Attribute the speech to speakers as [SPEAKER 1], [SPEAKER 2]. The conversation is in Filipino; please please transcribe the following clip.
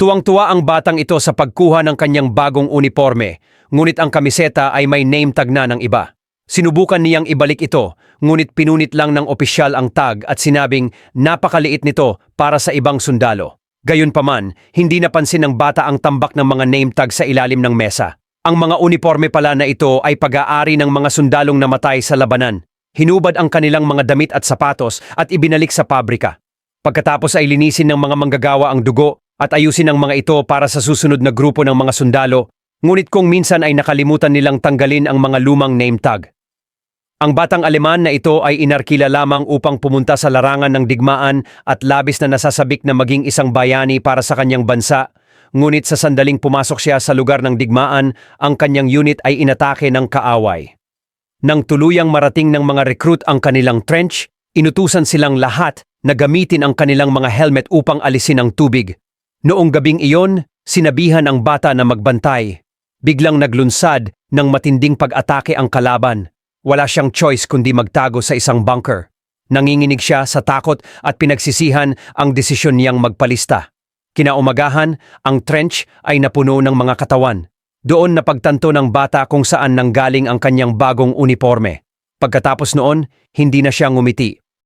[SPEAKER 1] Tuwang-tuwa ang batang ito sa pagkuha ng kanyang bagong uniforme, ngunit ang kamiseta ay may name tag na ng iba. Sinubukan niyang ibalik ito, ngunit pinunit lang ng opisyal ang tag at sinabing napakaliit nito para sa ibang sundalo. Gayunpaman, hindi napansin ng bata ang tambak ng mga name tag sa ilalim ng mesa. Ang mga uniforme pala na ito ay pag-aari ng mga sundalong namatay sa labanan. Hinubad ang kanilang mga damit at sapatos at ibinalik sa pabrika. Pagkatapos ay linisin ng mga manggagawa ang dugo at ayusin ang mga ito para sa susunod na grupo ng mga sundalo, ngunit kung minsan ay nakalimutan nilang tanggalin ang mga lumang name tag. Ang batang Aleman na ito ay inarkila lamang upang pumunta sa larangan ng digmaan at labis na nasasabik na maging isang bayani para sa kanyang bansa, ngunit sa sandaling pumasok siya sa lugar ng digmaan, ang kanyang unit ay inatake ng kaaway. Nang tuluyang marating ng mga recruit ang kanilang trench, inutusan silang lahat na gamitin ang kanilang mga helmet upang alisin ang tubig. Noong gabing iyon, sinabihan ang bata na magbantay. Biglang naglunsad ng matinding pag-atake ang kalaban. Wala siyang choice kundi magtago sa isang bunker. Nanginginig siya sa takot at pinagsisihan ang desisyon niyang magpalista. Kinaumagahan, ang trench ay napuno ng mga katawan. Doon napagtanto ng bata kung saan nanggaling ang kanyang bagong uniforme. Pagkatapos noon, hindi na siya ngumiti.